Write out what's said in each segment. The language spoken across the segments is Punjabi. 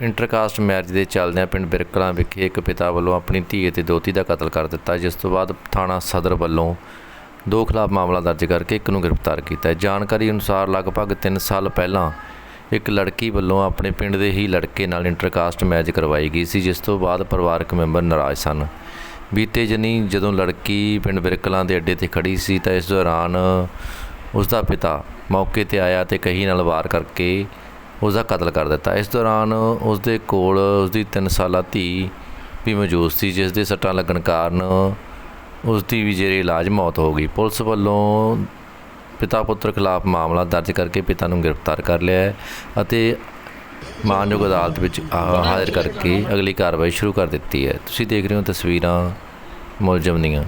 ਇੰਟਰਕਾਸਟ ਮੈਰਿਜ ਦੇ ਚੱਲਦਿਆਂ ਪਿੰਡ ਬਿਰਕਲਾਂ ਵਿਖੇ ਇੱਕ ਪਿਤਾ ਵੱਲੋਂ ਆਪਣੀ ਧੀ ਅਤੇ ਦੋਤੀ ਦਾ ਕਤਲ ਕਰ ਦਿੱਤਾ, ਜਿਸ ਤੋਂ ਬਾਅਦ ਥਾਣਾ ਸਦਰ ਵੱਲੋਂ ਦੋ ਖਿਲਾਫ ਮਾਮਲਾ ਦਰਜ ਕਰਕੇ ਇੱਕ ਨੂੰ ਗ੍ਰਿਫਤਾਰ ਕੀਤਾ। ਹੈ ਜਾਣਕਾਰੀ ਅਨੁਸਾਰ ਲਗਭਗ 3 ਸਾਲ ਪਹਿਲਾਂ ਇੱਕ ਲੜਕੀ ਵੱਲੋਂ ਆਪਣੇ ਪਿੰਡ ਦੇ ਹੀ ਲੜਕੇ ਨਾਲ ਇੰਟਰਕਾਸਟ ਮੈਰਿਜ ਕਰਵਾਈ ਗਈ ਸੀ, ਜਿਸ ਤੋਂ ਬਾਅਦ ਪਰਿਵਾਰਕ ਮੈਂਬਰ ਨਾਰਾਜ਼ ਸਨ। ਬੀਤੇ ਜਨੀ ਜਦੋਂ ਲੜਕੀ ਪਿੰਡ ਬਿਰਕਲਾਂ ਦੇ ਅੱਡੇ ਤੇ ਖੜੀ ਸੀ ਤਾਂ ਇਸ ਦੌਰਾਨ ਉਸ ਦਾ ਪਿਤਾ ਮੌਕੇ ਤੇ ਆਇਆ ਤੇ ਕਹੀ ਨਾਲ ਵਾਰ ਕਰਕੇ ਉਸ ਦਾ ਕਤਲ ਕਰ ਦਿੱਤਾ। ਇਸ ਦੌਰਾਨ ਉਸ ਦੇ ਕੋਲ ਉਸ ਦੀ 3 ਸਾਲਾ ਧੀ ਵੀ ਮੌਜੂਦ ਸੀ, ਜਿਸ ਦੇ ਸੱਟਾਂ ਲੱਗਣ ਕਾਰਨ ਉਸ ਦੀ ਵੀ ਜੇਰੇ ਇਲਾਜ ਮੌਤ ਹੋ ਗਈ। ਪੁਲਿਸ ਵੱਲੋਂ ਪਿਤਾ ਪੁੱਤਰ ਖਿਲਾਫ ਮਾਮਲਾ ਦਰਜ ਕਰਕੇ ਪਿਤਾ ਨੂੰ ਗ੍ਰਿਫਤਾਰ ਕਰ ਲਿਆ ਹੈ ਅਤੇ ਮਾਨਯੋਗ ਅਦਾਲਤ ਵਿੱਚ ਆ- ਹਾਜ਼ਰ ਕਰਕੇ ਅਗਲੀ ਕਾਰਵਾਈ ਸ਼ੁਰੂ ਕਰ ਦਿੱਤੀ ਹੈ। ਤੁਸੀਂ ਦੇਖ ਰਹੇ ਹੋ ਤਸਵੀਰਾਂ ਮੁਲਜ਼ਮ ਦੀਆਂ।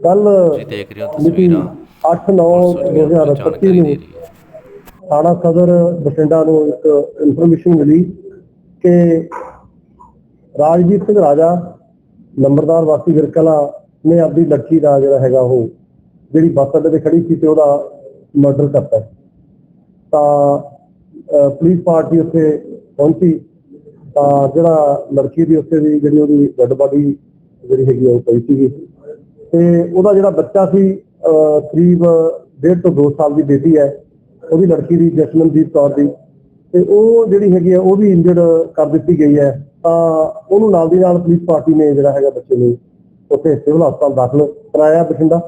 ਕੱਲ ਤੁਸੀਂ ਦੇਖ ਰਹੇ ਹੋ ਤਸਵੀਰਾਂ। 8/9/2025 ਜਾਣਕਾਰੀ ਦੇ ਨੂੰ ਥਾਣਾ ਸਦਰ ਬਠਿੰਡਾ ਨੂੰ ਇੱਕ ਇਨਫੋਰਮੇਸ਼ਨ ਮਿਲੀ ਕਿ ਰਾਜਜੀਤ ਸਿੰਘ ਰਾਜਾ ਨੰਬਰਦਾਰ ਵਾਸੀ ਵਿਰਕਲਾ ਨੇ ਆਪਣੀ ਲੜਕੀ ਦਾ ਜਿਹੜਾ ਹੈਗਾ ਉਹ ਜਿਹੜੀ ਬੱਸ ਅੱਡੇ ਤੇ ਖੜੀ ਸੀ ਤੇ ਉਹਦਾ ਮਰਡਰ ਕਰਤਾ। ਤਾਂ ਪੁਲਿਸ ਪਾਰਟੀ ਉੱਥੇ ਪਹੁੰਚੀ। ਤਾਂ ਜਿਹੜਾ ਲੜਕੀ ਦੀ ਉੱਥੇ ਦੀ ਜਿਹੜੀ ਉਹਦੀ ਡੈਡ ਬਾਡੀ ਜਿਹੜੀ ਹੈਗੀ ਉਹ ਪਈ ਸੀਗੀ। ਤੇ ਉਹਦਾ ਜਿਹੜਾ ਬੱਚਾ ਸੀ ਕਰੀਬ 1.5 ਤੋਂ 2 ਸਾਲ ਦੀ ਬੇਟੀ ਹੈ, ਉਹਦੀ ਲੜਕੀ ਦੀ ਜਸਮਨਦੀਪ ਕੌਰ ਦੀ। ਤੇ ਉਹ ਜਿਹੜੀ ਹੈਗੀ ਆ ਉਹ ਵੀ ਇੰਜਰਡ ਕਰ ਦਿੱਤੀ ਗਈ ਹੈ। ਤਾਂ ਉਹਨੂੰ ਨਾਲ ਦੀ ਨਾਲ ਪੁਲਿਸ ਪਾਰਟੀ ਨੇ ਜਿਹੜਾ ਹੈਗਾ ਬੱਚੇ ਨੂੰ ਉੱਥੇ ਸਿਵਲ ਹਸਪਤਾਲ ਦਾਖਲ ਕਰਾਇਆ ਬਠਿੰਡਾ।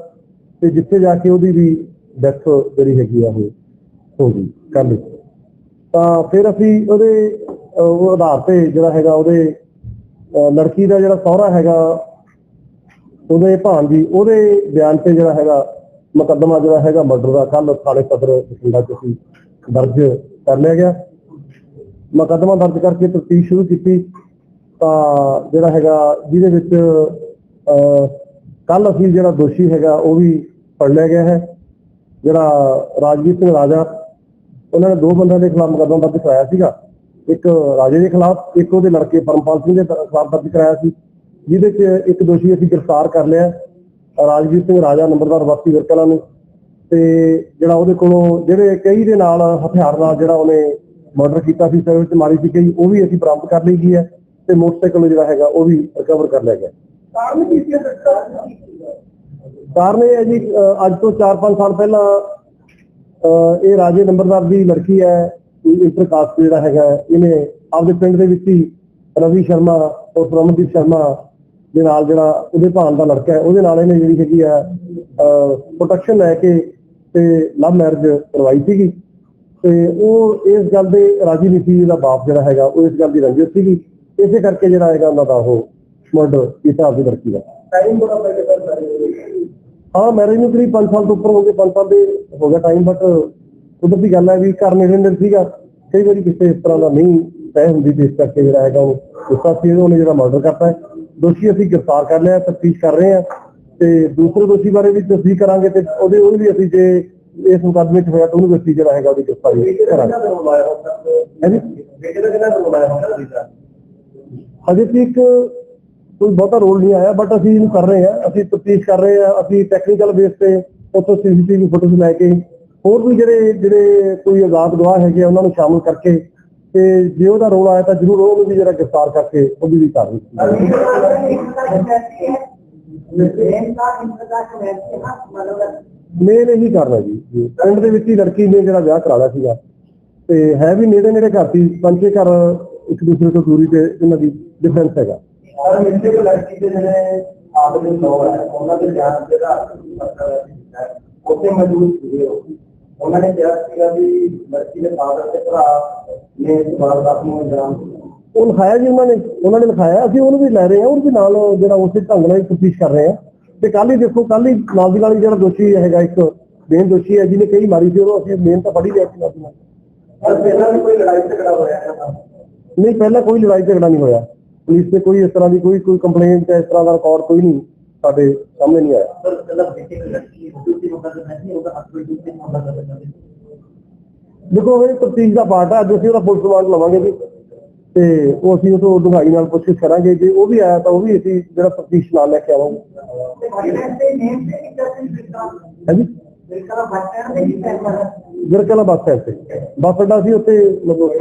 ਤੇ ਜਿੱਥੇ ਜਾ ਕੇ ਉਹਦੀ ਵੀ ਡੈਥ ਜਿਹੜੀ ਹੈਗੀ ਆ, ਉਹ ਹੋ ਗਈ ਕੱਲ ਤਾਂ ਫਿਰ ਅਸੀਂ ਉਹਦੇ ਉਹ ਆਧਾਰ ਤੇ ਜਿਹੜਾ ਹੈਗਾ, ਉਹਦੇ ਲੜਕੀ ਦਾ ਜਿਹੜਾ ਸਹੁਰਾ ਹੈਗਾ ਉਹਦੇ ਭਾਣਜੀ, ਉਹਦੇ ਬਿਆਨ ਤੇ ਜਿਹੜਾ ਹੈਗਾ, ਮੁਕੱਦਮਾ ਜਿਹੜਾ ਹੈਗਾ ਮਰਡਰ ਦਾ ਕੱਲ ਥਾਣੇ ਸਦਰ ਬਠਿੰਡਾ ਚ ਅਸੀਂ ਦਰਜ ਕਰ ਲਿਆ ਗਿਆ। ਮੁਕੱਦਮਾ ਦਰਜ ਕਰਕੇ ਤਫਤੀਸ਼ ਸ਼ੁਰੂ ਕੀਤੀ। ਤਾਂ ਜਿਹੜਾ ਹੈਗਾ, ਜਿਹਦੇ ਵਿੱਚ ਕੱਲ ਅਸੀਂ ਜਿਹੜਾ ਦੋਸ਼ੀ ਹੈਗਾ, ਉਹ ਵੀ ਫੜ ਲਿਆ ਗਿਆ ਹੈ। ਜਿਹੜਾ ਰਾਜਵੀਰ ਸਿੰਘ ਰਾਜਾ, ਉਹਨਾਂ ਨੇ ਦੋ ਬੰਦਿਆਂ ਦੇ ਖਿਲਾਫ ਮੁਕੱਦਮਾ ਦਰਜ ਕਰਾਇਆ ਸੀਗਾ। ਇੱਕ ਰਾਜੇ ਦੇ ਖਿਲਾਫ, ਇੱਕ ਉਹਦੇ ਲੜਕੇ ਪਰਮਪਾਲ ਸਿੰਘ ਦੇ ਖਿਲਾਫ ਦਰਜ ਕਰਾਇਆ ਸੀ। ਜਿਹਦੇ 'ਚ ਇੱਕ ਦੋਸ਼ੀ ਅਸੀਂ ਗ੍ਰਿਫਤਾਰ ਕਰ ਲਿਆ ਰਾਜਵੀਰ ਸਿੰਘ ਰਾਜਾ ਨੰਬਰਦਾਰ ਵਾਸੀ ਵਿਰਕਲਾ ਨੂੰ। ਤੇ ਜਿਹੜਾ ਉਹਦੇ ਕੋਲੋਂ ਜਿਹੜੇ ਕਈ ਦੇ ਨਾਲ ਹਥਿਆਰ ਨਾਲ ਜਿਹੜਾ ਉਹਨੇ ਮਰਡਰ ਕੀਤਾ ਸੀ ਸਿਰ ਵਿੱਚ ਮਾਰੀ ਸੀ ਕਈ ਉਹ ਵੀ ਅਸੀਂ ਬਰਾਮਦ ਕਰ ਲਈ ਗਈ ਹੈ ਤੇ ਮੋਟਰਸਾਈਕਲ ਜਿਹੜਾ ਹੈਗਾ ਉਹ ਵੀ ਰਿਕਵਰ ਕਰ ਲਿਆ ਗਿਆ ਕਾਰਨ ਕੀ ਸੀ? ਕਾਰਨ ਇਹ ਹੈ ਜੀ ਅੱਜ ਤੋਂ 4-5 ਸਾਲ ਪਹਿਲਾਂ ਇਹ ਰਾਜੇ ਨੰਬਰਦਾਰ ਦੀ ਲੜਕੀ ਹੈ ਇੰਟਰਕਾਸਟ ਜਿਹੜਾ ਹੈਗਾ ਇਹਨੇ ਆਪਦੇ ਪਿੰਡ ਦੇ ਵਿੱਚ ਹੀ ਰਵੀ ਸ਼ਰਮਾ ਔਰ ਪ੍ਰਮਨਦੀਪ ਸ਼ਰਮਾ ਦੇ ਨਾਲ ਜਿਹੜਾ ਉਹਦੇ ਭਾਣ ਦਾ ਲੜਕਾ ਹੈ ਉਹਦੇ ਨਾਲ ਇਹਨੇ ਜਿਹੜੀ ਹੈਗੀ ਆ ਪ੍ਰੋਟੈਕਸ਼ਨ ਲੈ ਕੇ ਤੇ ਲਵ ਮੈਰਿਜ ਕਰਵਾਈ ਸੀਗੀ। ਤੇ ਉਹ ਇਸ ਗੱਲ ਦੇ ਰਾਜੀ ਨਹੀਂ ਸੀ ਇਹਦਾ ਬਾਪ ਜਿਹੜਾ ਹੈਗਾ ਉਹ ਇਸ ਗੱਲ ਦੀ ਰੰਜਿਸ਼ ਸੀਗੀ। ਇਸੇ ਕਰਕੇ ਜਿਹੜਾ ਹੈਗਾ ਉਹਨਾਂ ਦਾ ਉਹ ਮਰਡਰ ਕੀਤਾ ਆਪਦੀ ਲੜਕੀ ਦਾ। ਟਾਈਮ ਬੜਾ ਪੈ ਹਾਂ ਮੈਰਿਜ ਨੂੰ ਕਰੀਬ 5 ਸਾਲ ਤੋਂ ਉੱਪਰ ਹੋ ਗਏ 5 ਸਾਲ ਦੇ ਹੋ ਗਿਆ ਟਾਈਮ ਬਟ ਉਧਰ ਦੀ ਗੱਲ ਹੈ ਵੀ ਘਰ ਨੇੜੇ ਨੇੜੇ ਸੀਗਾ। ਕਈ ਵਾਰੀ ਕਿਸੇ ਇਸ ਤਰ੍ਹਾਂ ਦਾ ਨਹੀਂ ਤੈਅ ਹੁੰਦੀ ਤੇ ਇਸ ਕਰਕੇ ਜਿਹੜਾ ਹੈਗਾ ਉਹ ਗੁੱਸਾ ਸੀ ਉਹਨੇ ਜਿਹੜਾ ਮਰਡਰ ਕਰਤਾ ਹੈ। ਦੋਸ਼ੀ ਅਸੀਂ ਗ੍ਰਿਫਤਾਰ ਕਰ ਲਿਆ ਤਫਤੀਸ਼ ਕਰ ਰਹੇ ਹਾਂ ਤੇ ਦੂਸਰੇ ਦੋਸ਼ੀ ਬਾਰੇ ਵੀ ਤਸਦੀਕ ਕਰਾਂਗੇ ਤੇ ਉਹਦੇ ਉਹਨੂੰ ਵੀ ਅਸੀਂ ਜੇ ਇਸ ਮੁਕੱਦਮੇ 'ਚ ਹੋਇਆ ਤਾਂ ਉਹਨੂੰ ਵੀ ਅਸੀਂ ਜਿਹੜਾ ਹੈਗਾ ਉਹਦੀ ਗ੍ਰਿਫਤਾਰੀ ਕਰਾਂਗੇ। ਹਾਂਜੀ? ਤੱਕ ਕੋਈ ਬਹੁਤਾ ਰੋਲ ਨਹੀਂ ਆਇਆ ਬਟ ਅਸੀਂ ਇਹਨੂੰ ਕਰ ਰਹੇ ਹਾਂ ਅਸੀਂ ਤਫਤੀਸ਼ ਕਰ ਰਹੇ ਹਾਂ ਅਸੀਂ ਟੈਕਨੀਕਲ ਬੇਸ ਤੇ ਉੱਥੋਂ ਸੀਸੀਟੀਵੀ ਫੁਟੇਜ ਲੈ ਕੇ ਹੋਰ ਵੀ ਜਿਹੜੇ ਜਿਹੜੇ ਕੋਈ ਆਜ਼ਾਦ ਗਵਾਹ ਹੈਗੇ ਆ, ਉਹਨਾਂ ਨੂੰ ਸ਼ਾਮਲ ਕਰਕੇ ਤੇ ਜੇ ਉਹਦਾ ਰੋਲ ਆਇਆ ਤਾਂ ਜ਼ਰੂਰ ਉਹਨੂੰ ਵੀ ਜਿਹੜਾ ਗ੍ਰਿਫਤਾਰ ਕਰਕੇ ਉਹਦੀ ਵੀ ਕਾਰਵਾਈ ਮੇਨ ਇਹੀ ਕਰਨਾ ਜੀ। ਪਿੰਡ ਦੇ ਵਿੱਚ ਹੀ ਲੜਕੀ ਨੇ ਜਿਹੜਾ ਵਿਆਹ ਕਰਾ ਲਿਆ ਸੀਗਾ। ਤੇ ਹੈ ਵੀ ਨੇੜੇ ਨੇੜੇ ਘਰ ਸੀ। ਪੰਜ ਘਰ ਇੱਕ ਦੂਸਰੇ ਤੋਂ ਦੂਰੀ ਤੇ ਇਹਨਾਂ ਦੀ ਡਿਫਰੈਂਸ ਹੈਗਾ। ਪਰ ਮਿਲਦੇ ਕੋ ਲੜਕੀ ਦੇ ਜਿਹੜੇ ਆਪਦੇ ਲੋਕ ਹੈ ਉਹਨਾਂ ਦੇ ਜਾਣ ਦੇ ਉੱਥੇ ਮੌਜੂਦ ਸੀਗੇ ਉਹਨਾਂ ਨੇ ਕਿਹਾ ਸੀਗਾ ਵੀ ਲੜਕੀ ਦੇ ਫਾਦਰ ਤੇ ਭਰਾ ਨੇ ਇਸ ਵਾਰਦਾਤ ਨੂੰ ਅੰਜਾਮ ਉਹ ਲਿਖਾਇਆ ਜੀ ਉਹਨਾਂ ਨੇ ਉਹਨਾਂ ਨੇ ਲਿਖਾਇਆ ਅਸੀਂ ਉਹਨੂੰ ਵੀ ਲੈ ਰਹੇ ਹਾਂ ਉਹਨੂੰ ਵੀ ਨਾਲ ਜਿਹੜਾ ਉਸੇ ਢੰਗ ਨਾਲ ਕੋਸ਼ਿਸ਼ ਕਰ ਰਹੇ ਹਾਂ। ਤੇ ਕੱਲ ਹੀ ਦੇਖੋ ਕੱਲ ਹੀ ਨਾਲ ਦੀ ਨਾਲ ਹੀ ਜਿਹੜਾ ਦੋਸ਼ੀ ਹੈਗਾ ਇੱਕ ਮੇਨ ਦੋਸ਼ੀ ਹੈ ਜਿਹਨੇ ਕਈ ਮਾਰੀ ਸੀ ਉਹਨੂੰ ਅਸੀਂ ਮੇਨ ਤਾਂ ਫੜੀ ਲਿਆ ਸੀ ਨਾਲ ਦੀ ਪਰ ਪਹਿਲਾਂ ਵੀ ਕੋਈ ਲੜਾਈ ਝਗੜਾ ਹੋਇਆ ਨਹੀਂ ਪਹਿਲਾਂ ਕੋਈ ਲੜਾਈ ਝਗੜਾ ਨਹੀਂ ਹੋਇਆ। ਪੁਲਿਸ ਤੇ ਕੋਈ ਇਸ ਤਰ੍ਹਾਂ ਦੀ ਕੋਈ ਕੋਈ ਕੰਪਲੇਂਟ ਇਸ ਤਰ੍ਹਾਂ ਦਾ ਰਿਕਾਰਡ ਕੋਈ ਨਹੀਂ ਸਾਡੇ ਸਾਹਮਣੇ ਨਹੀਂ ਆਇਆ। ਸਰ ਪਹਿਲਾਂ ਬੇਟੀ ਦੀ ਲੜਕੀ ਮੁੰਡਾ ਤਾਂ ਨਹੀਂ ਉਹਦਾ ਹਸਬੰਡ ਦੂਸਰੀ ਮੁੰਡਾ ਦਾ ਦੇਖੋ ਇਹ ਤਫਤੀਸ਼ ਦਾ ਪਾਰਟ ਅੱਜ ਅਸੀਂ ਉਹਦਾ ਪੁਲਿਸ ਰਿਮਾਂਡ ਲਵਾਂਗੇ ਜੀ। ਤੇ ਉਹ ਅਸੀਂ ਉਹ ਤੋਂ ਡੂੰਘਾਈ ਨਾਲ ਪੁੱਛਿਸ਼ ਕਰਾਂਗੇ। ਜੇ ਉਹ ਵੀ ਆਇਆ ਤਾਂ ਉਹ ਵੀ ਅਸੀਂ ਜਿਹੜਾ ਪ੍ਰਤੀਸ਼ ਨਾਲ ਲੈ ਕੇ ਆਵਾਂਗੇ। ਹਾਂਜੀ? ਬੱਸ ਸਟੈਂਡ ਤੇ। ਬੱਸ ਅੱਡਾ ਸੀ ਉੱਥੇ ਮਤਲਬ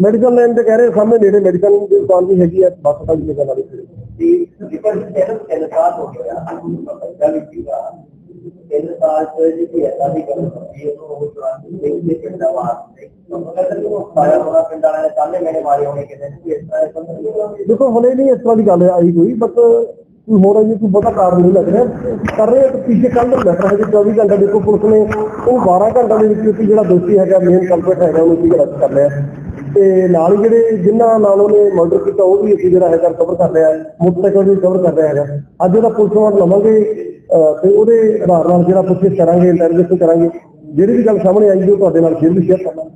ਮੈਡੀਕਲ ਲਾਈਨ ਤੇ ਕਹਿ ਰਹੇ ਸਾਹਮਣੇ ਨੇੜੇ ਮੈਡੀਕਲ ਦੀ ਦੁਕਾਨ ਵੀ ਹੈਗੀ ਹੈ ਬੱਸ ਅੱਡਾ ਦੀ ਜਗ੍ਹਾ ਨਾਲ ਤਿੰਨ ਸਾਲ ਤੋਂ ਜਿਹੜੀ ਐਸਾ ਦੀ ਗੱਲ ਹੁੰਦੀ ਹੈ ਉਹ ਚੁਰਾਸੀ ਦੇ ਪਿੰਡਾਂ ਵਾਸਤੇ ਦੇਖੋ, ਹੁਣੇ ਨਹੀਂ ਇਸ ਤਰ੍ਹਾਂ ਦੀ ਗੱਲ ਆਈ ਕੋਈ ਬਟ ਕੋਈ ਹੋਰ ਜੀ ਕੋਈ ਬਹੁਤਾ ਕਾਰਨ ਨਹੀਂ ਲੱਗ ਰਿਹਾ। ਕਰ ਰਹੇ ਆ ਤੀਜੇ ਕੱਲ ਦਾ ਮੈਟਰ ਹੈ 24 ਘੰਟੇ ਦੇਖੋ, ਪੁਲਿਸ ਨੇ ਉਹ 12 ਘੰਟਿਆਂ ਦੇ ਵਿੱਚ ਜਿਹੜਾ ਦੋਸ਼ੀ ਹੈਗਾ ਮੇਨ ਕਲਪਰੇਟ ਹੈਗਾ, ਉਹਨੂੰ ਕੀ ਅਰੈਸਟ ਕਰ ਲਿਆ। ਤੇ ਨਾਲ ਹੀ ਜਿਹੜੇ ਜਿਨ੍ਹਾਂ ਨਾਲ ਉਹਨੇ ਮਰਡਰ ਕੀਤਾ, ਉਹ ਵੀ ਅਸੀਂ ਜਿਹੜਾ ਹੈਗਾ ਕਵਰ ਕਰ ਲਿਆ। ਮੋਟਰਸਾਈਕਲ ਵੀ ਕਵਰ ਕਰ ਰਿਹਾ ਹੈਗਾ। ਅੱਜ ਉਹਦਾ ਪੁਲਿਸ ਵਾਰ ਲਵਾਂਗੇ। ਤੇ ਉਹਦੇ ਆਧਾਰ ਨਾਲ ਜਿਹੜਾ ਪੁੱਛਿਸ਼ ਕਰਾਂਗੇ ਇੰਟਰਵਿਊ ਕਰਾਂਗੇ। ਜਿਹੜੀ ਵੀ ਗੱਲ ਸਾਹਮਣੇ ਆਈ ਉਹ ਤੁਹਾਡੇ ਨਾਲ ਫਿਰ ਵੀ ਸ਼ੇਅਰ ਕਰਾਂਗੇ।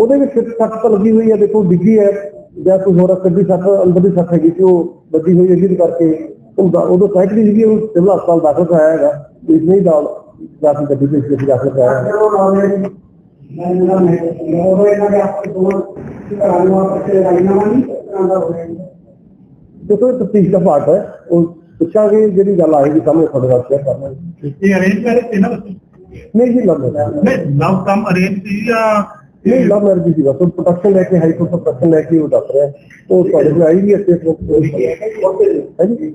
ਉਹਦੇ ਵਿੱਚ ਸੱਟ ਤਾਂ ਲੱਗੀ ਹੋਈ ਹੈ, ਦੇਖੋ ਡਿੱਗੀ ਹੈ, ਜਾਂ ਕੋਈ ਹੋਰ ਕੱਢੀ ਸੱਟ, ਅੰਦਰ ਦੀ ਸੱਟ ਹੈਗੀ ਸੀ, ਉਹ ਲੱਗੀ ਹੋਈ ਹੈ, ਜਿਹਦੇ ਕਰਕੇ ਉਹਦਾ ਉਦੋਂ ਸਾਈਕਲ ਸੀਗੀ, ਉਹ ਸਿਵਲ ਹਸਪਤਾਲ ਦਾਖਲ ਕਰਾਇਆ ਹੈਗਾ, ਇਸ ਨਹੀਂ ਨਾਲ ਜਾ ਕੇ ਗੱਡੀ ਦੇ ਵਿੱਚ ਦਾਖਲ ਕਰਾਇਆ ਹੈ ਦੇਖੋ ਇਹ ਤਫਤੀਸ਼ ਦਾ ਪਾਰਟ ਹੈ। ਉਹ ਪੁੱਛਾਂਗੇ ਜਿਹੜੀ ਗੱਲ ਆਏਗੀ ਸਾਹਮਣੇ ਤੁਹਾਡੇ ਨਾਲ ਸ਼ੇਅਰ ਕਰਾਂਗੇ ਇਹ ਅਰੇਂਜ ਮੈਰਿਜ ਸੀ ਨਾ ਬੱਚੇ? ਨਹੀਂ ਜੀ ਲੱਗ ਰਿਹਾ ਨਹੀਂ ਲਵ ਕਮ ਅਰੇਂਜ ਸੀ ਜਾਂ ਨਹੀਂ ਲਵ ਮੈਰਿਜ ਸੀ ਬਸ। ਪ੍ਰੋਟੈਕਸ਼ਨ ਲੈ ਕੇ ਹਾਈ ਕੋਰਟ ਤੋਂ ਪ੍ਰੋਟੈਕਸ਼ਨ ਲੈ ਕੇ ਉਹ ਦੱਸ ਰਿਹਾ। ਉਹ ਤੁਹਾਡੇ ਕੋਲ ਆਈ ਵੀ ਹੈ ਸਟੇਟਮੈਂਟ ਹੈ। ਜੀ